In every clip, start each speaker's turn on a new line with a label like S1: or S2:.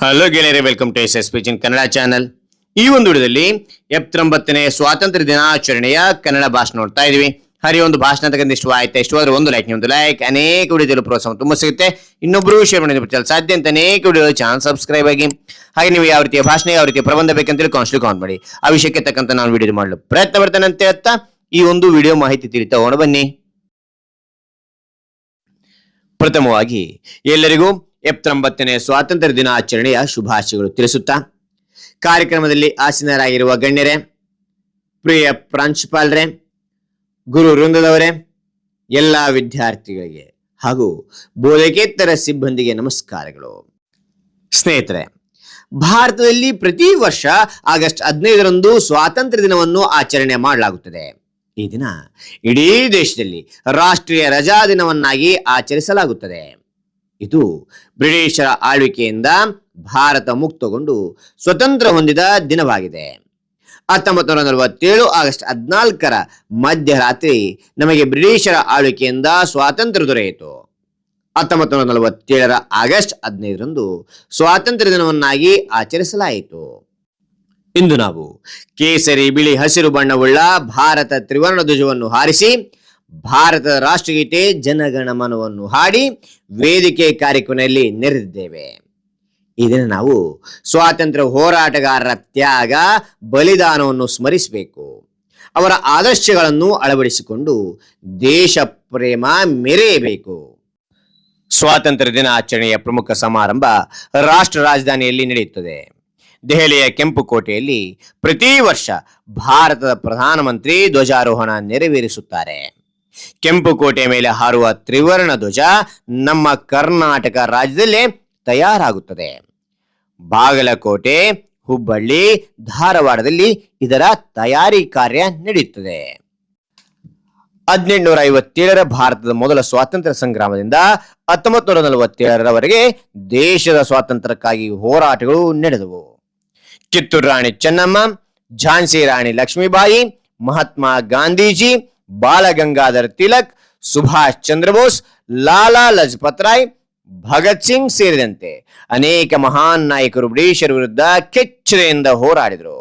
S1: Hello ಗೆಳೆಯರೆ welcome to S S ಪಿಚಿನ್ Kannada channel ಈ ಒಂದು ವಿಡಿಯೋದಲ್ಲಿ ಎಪ್ಪತ್ತೊಂಬತ್ತನೇ ಸ್ವಾತಂತ್ರ್ಯ ದಿನಾಚರಣೆಯ ಕನ್ನಡ ಭಾಷಣ ನೋಡ್ತಾ ಇದೀವಿ. ಹರಿ ಒಂದು ಭಾಷಣ ತಗೊಂಡು ಇಷ್ಟ ಆಯ್ತಾ? ಇಷ್ಟವಾದ್ರೆ ಒಂದು ಲೈಕ್ ಒಂದು ಲೈಕ್ ಅನೇಕ ವಿಡಿಯೋದಲ್ಲಿ ಪ್ರೋತ್ಸಾಹ ತುಂಬ ಸಿಗುತ್ತೆ. ಇನ್ನೊಬ್ರು ಶೇರ್ ಮಾಡಿ ಸಾಧ್ಯ ಅಂತ ಅನೇಕ ವಿಡಿಯೋ ಚಾನಲ್ ಸಬ್ಸ್ಕ್ರೈಬ್ ಆಗಿ. ಹಾಗೆ ನೀವು ಯಾವ ರೀತಿಯ ಭಾಷಣ, ಯಾವ ರೀತಿಯ ಪ್ರಬಂಧ ಬೇಕಂತೇಳಿ ಕಾನ್ಸ್ಟ್ಲಿ ಕಾಮೆಂಟ್ ಮಾಡಿ. ಆ ವಿಷಯಕ್ಕೆ ತಕ್ಕಂತ ನಾನು ವಿಡಿಯೋ ಮಾಡಲು ಪ್ರಯತ್ನ ಬರ್ತೇನೆ ಅಂತ ಹೇಳ್ತಾ, ಈ ಒಂದು ವಿಡಿಯೋ ಮಾಹಿತಿ ತಿಳಿತಾ ಹೋಗೋಣ ಬನ್ನಿ. ಪ್ರಥಮವಾಗಿ ಎಲ್ಲರಿಗೂ ಎಪ್ಪತ್ತೊಂಬತ್ತನೇ ಸ್ವಾತಂತ್ರ್ಯ ದಿನಾಚರಣೆಯ ಶುಭಾಶಯಗಳು ತಿಳಿಸುತ್ತಾ, ಕಾರ್ಯಕ್ರಮದಲ್ಲಿ ಆಸೀನರಾಗಿರುವ ಗಣ್ಯರೇ, ಪ್ರಿಯ ಪ್ರಾಂಶುಪಾಲರೇ, ಗುರು ವೃಂದದವರೇ, ಎಲ್ಲ ವಿದ್ಯಾರ್ಥಿಗಳಿಗೆ ಹಾಗೂ ಬೋಧಕೇತರ ಸಿಬ್ಬಂದಿಗೆ ನಮಸ್ಕಾರಗಳು. ಸ್ನೇಹಿತರೆ, ಭಾರತದಲ್ಲಿ ಪ್ರತಿ ವರ್ಷ ಆಗಸ್ಟ್ ಹದಿನೈದರಂದು ಸ್ವಾತಂತ್ರ್ಯ ದಿನವನ್ನು ಆಚರಣೆ ಮಾಡಲಾಗುತ್ತದೆ. ಈ ದಿನ ಇಡೀ ದೇಶದಲ್ಲಿ ರಾಷ್ಟ್ರೀಯ ರಜಾ ದಿನವನ್ನಾಗಿ ಆಚರಿಸಲಾಗುತ್ತದೆ. ಇದು ಬ್ರಿಟಿಷರ ಆಳ್ವಿಕೆಯಿಂದ ಭಾರತ ಮುಕ್ತಗೊಂಡು ಸ್ವತಂತ್ರ ಹೊಂದಿದ ದಿನವಾಗಿದೆ. ಹತ್ತೊಂಬತ್ತು ನೂರ ನಲವತ್ತೇಳು ಆಗಸ್ಟ್ ಹದಿನಾಲ್ಕರ ಮಧ್ಯರಾತ್ರಿ ನಮಗೆ ಬ್ರಿಟಿಷರ ಆಳ್ವಿಕೆಯಿಂದ ಸ್ವಾತಂತ್ರ್ಯ ದೊರೆಯಿತು. ಹತ್ತೊಂಬತ್ತು ನೂರ ನಲವತ್ತೇಳರ ಆಗಸ್ಟ್ ಹದಿನೈದರಂದು ಸ್ವಾತಂತ್ರ್ಯ ದಿನವನ್ನಾಗಿ ಆಚರಿಸಲಾಯಿತು. ಇಂದು ನಾವು ಕೇಸರಿ ಬಿಳಿ ಹಸಿರು ಬಣ್ಣವುಳ್ಳ ಭಾರತ ತ್ರಿವರ್ಣ ಧ್ವಜವನ್ನು ಹಾರಿಸಿ ಭಾರತದ ರಾಷ್ಟ್ರಗೀತೆ ಜನಗಣಮನವನ್ನು ಹಾಡಿ ವೇದಿಕೆ ಕಾರ್ಯಕ್ರಮದಲ್ಲಿ ನೆರೆದಿದ್ದೇವೆ. ಇದನ್ನು ನಾವು ಸ್ವಾತಂತ್ರ್ಯ ಹೋರಾಟಗಾರರ ತ್ಯಾಗ, ಬಲಿದಾನವನ್ನು ಸ್ಮರಿಸಬೇಕು. ಅವರ ಆದರ್ಶಗಳನ್ನು ಅಳವಡಿಸಿಕೊಂಡು ದೇಶ ಪ್ರೇಮ ಮೆರೆಯಬೇಕು. ಸ್ವಾತಂತ್ರ್ಯ ದಿನಾಚರಣೆಯ ಪ್ರಮುಖ ಸಮಾರಂಭ ರಾಷ್ಟ್ರ ರಾಜಧಾನಿಯಲ್ಲಿ ನಡೆಯುತ್ತದೆ. ದೆಹಲಿಯ ಕೆಂಪು ಕೋಟೆಯಲ್ಲಿ ಪ್ರತಿ ವರ್ಷ ಭಾರತದ ಪ್ರಧಾನಮಂತ್ರಿ ಧ್ವಜಾರೋಹಣ ನೆರವೇರಿಸುತ್ತಾರೆ. ಕೆಂಪು ಕೋಟೆ ಮೇಲೆ ಹಾರುವ ತ್ರಿವರ್ಣ ಧ್ವಜ ನಮ್ಮ ಕರ್ನಾಟಕ ರಾಜ್ಯದಲ್ಲೇ ತಯಾರಾಗುತ್ತದೆ. ಬಾಗಲಕೋಟೆ, ಹುಬ್ಬಳ್ಳಿ, ಧಾರವಾಡದಲ್ಲಿ ಇದರ ತಯಾರಿ ಕಾರ್ಯ ನಡೆಯುತ್ತದೆ. ಹದಿನೆಂಟುನೂರ ಐವತ್ತೇಳರ ಭಾರತದ ಮೊದಲ ಸ್ವಾತಂತ್ರ್ಯ ಸಂಗ್ರಾಮದಿಂದ ಹತ್ತೊಂಬತ್ತು ನೂರ ನಲವತ್ತೇಳರವರೆಗೆ ದೇಶದ ಸ್ವಾತಂತ್ರ್ಯಕ್ಕಾಗಿ ಹೋರಾಟಗಳು ನಡೆದವು. ಕಿತ್ತೂರು ರಾಣಿ ಚೆನ್ನಮ್ಮ, ಝಾನ್ಸಿ ರಾಣಿ ಲಕ್ಷ್ಮೀಬಾಯಿ, ಮಹಾತ್ಮ ಗಾಂಧೀಜಿ ಬಾಲಗಂಗಾಧರ್ ತಿಲಕ್, ಸುಭಾಷ್ ಚಂದ್ರ ಬೋಸ್, ಲಾಲಾ ಲಜಪತ್ ರಾಯ್, ಭಗತ್ ಸಿಂಗ್ ಸೇರಿದಂತೆ ಅನೇಕ ಮಹಾನ್ ನಾಯಕರು ಬ್ರಿಟಿಷರ ವಿರುದ್ಧ ಕೆಚ್ಚರೆಯಿಂದ ಹೋರಾಡಿದರು.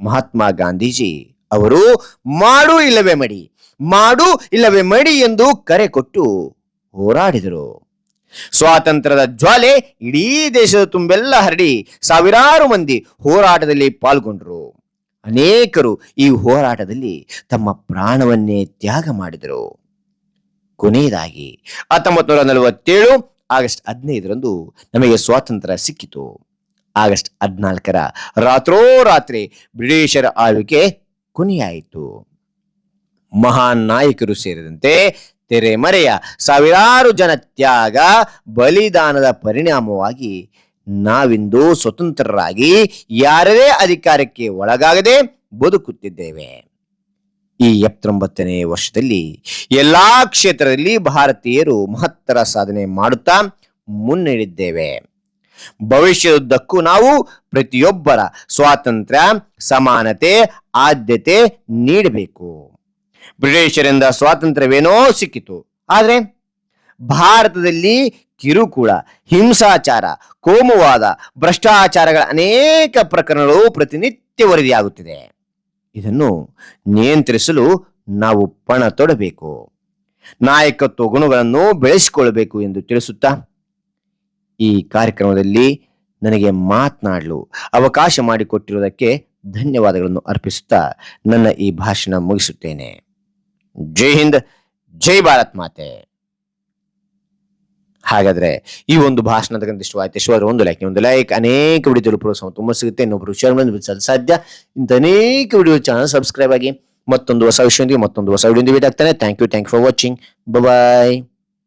S1: ಮಹಾತ್ಮ ಗಾಂಧೀಜಿ ಅವರು, ಮಾಡು ಇಲ್ಲವೇ ಮಡಿ, ಮಾಡು ಇಲ್ಲವೇ ಮಡಿ ಎಂದು ಕರೆ ಕೊಟ್ಟು ಹೋರಾಡಿದರು. ಸ್ವಾತಂತ್ರ್ಯದ ಜ್ವಾಲೆ ಇಡೀ ದೇಶದ ತುಂಬೆಲ್ಲ ಹರಡಿ ಸಾವಿರಾರು ಮಂದಿ ಹೋರಾಟದಲ್ಲಿ ಪಾಲ್ಗೊಂಡರು. ಅನೇಕರು ಈ ಹೋರಾಟದಲ್ಲಿ ತಮ್ಮ ಪ್ರಾಣವನ್ನೇ ತ್ಯಾಗ ಮಾಡಿದರು. ಕೊನೆಯದಾಗಿ ಹತ್ತೊಂಬತ್ತು ನೂರ ನಲವತ್ತೇಳು ಆಗಸ್ಟ್ ಹದಿನೈದರಂದು ನಮಗೆ ಸ್ವಾತಂತ್ರ್ಯ ಸಿಕ್ಕಿತು. ಆಗಸ್ಟ್ ಹದಿನಾಲ್ಕರ ರಾತ್ರೋರಾತ್ರಿ ಬ್ರಿಟಿಷರ ಆಳ್ವಿಕೆ ಕೊನೆಯಾಯಿತು. ಮಹಾನ್ ನಾಯಕರು ಸೇರಿದಂತೆ ತೆರೆಮರೆಯ ಸಾವಿರಾರು ಜನ ತ್ಯಾಗ, ಬಲಿದಾನದ ಪರಿಣಾಮವಾಗಿ ನಾವಿಂದು ಸ್ವತಂತ್ರರಾಗಿ ಯಾರದೇ ಅಧಿಕಾರಕ್ಕೆ ಒಳಗಾಗದೆ ಬದುಕುತ್ತಿದ್ದೇವೆ. ಈ ಎಪ್ಪತ್ತೊಂಬತ್ತನೇ ವರ್ಷದಲ್ಲಿ ಎಲ್ಲಾ ಕ್ಷೇತ್ರದಲ್ಲಿ ಭಾರತೀಯರು ಮಹತ್ತರ ಸಾಧನೆ ಮಾಡುತ್ತಾ ಮುನ್ನಡೆದಿದ್ದೇವೆ. ಭವಿಷ್ಯದುದ್ದಕ್ಕೂ ನಾವು ಪ್ರತಿಯೊಬ್ಬರ ಸ್ವಾತಂತ್ರ್ಯ, ಸಮಾನತೆ, ಆದ್ಯತೆ ನೀಡಬೇಕು. ಬ್ರಿಟಿಷರಿಂದ ಸ್ವಾತಂತ್ರ್ಯವೇನೋ ಸಿಕ್ಕಿತು. ಆದರೆ ಭಾರತದಲ್ಲಿ ಕಿರುಕುಳ, ಹಿಂಸಾಚಾರ, ಕೋಮುವಾದ, ಭ್ರಷ್ಟಾಚಾರಗಳ ಅನೇಕ ಪ್ರಕರಣಗಳು ಪ್ರತಿನಿತ್ಯ ವರದಿಯಾಗುತ್ತಿದೆ. ಇದನ್ನು ನಿಯಂತ್ರಿಸಲು ನಾವು ಪಣ ತೊಡಬೇಕು. ನಾಯಕತ್ವ ಗುಣಗಳನ್ನು ಬೆಳೆಸಿಕೊಳ್ಳಬೇಕು ಎಂದು ತಿಳಿಸುತ್ತಾ, ಈ ಕಾರ್ಯಕ್ರಮದಲ್ಲಿ ನನಗೆ ಮಾತನಾಡಲು ಅವಕಾಶ ಮಾಡಿಕೊಟ್ಟಿರುವುದಕ್ಕೆ ಧನ್ಯವಾದಗಳನ್ನು ಅರ್ಪಿಸುತ್ತಾ ನನ್ನ ಈ ಭಾಷಣ ಮುಗಿಸುತ್ತೇನೆ. ಜೈ ಹಿಂದ್, ಜೈ ಭಾರತ್ ಮಾತೆ. ಹಾಗಾದ್ರೆ ಈ ಒಂದು ಭಾಷಣ ತಕ್ಕಂತ ಇಷ್ಟವಾಯ್ತು ಇಷ್ಟವಾದ್ರೆ ಒಂದು ಲೈಕ್ ಒಂದು ಲೈಕ್ ಅನೇಕ ವಿಡಿಯೋ ಪ್ರೋತ್ಸಾಹ ತುಂಬ ಸಿಗುತ್ತೆ. ಇನ್ನೊಬ್ರು ಶೇರ್ ಮಾಡಿ ಸಾಧ್ಯ. ಇಂಥ ಅನೇಕ ವಿಡಿಯೋ ಚಾನಲ್ ಸಬ್ಸ್ಕ್ರೈಬ್ ಆಗಿ ಮತ್ತೊಂದು ಹೊಸ ವಿಷಯದೊಂದಿಗೆ ಮತ್ತೊಂದು ಹೊಸ ವಿಡಿಯೋ ಆಗ್ತಾನೆ. Thank you thank for watching bye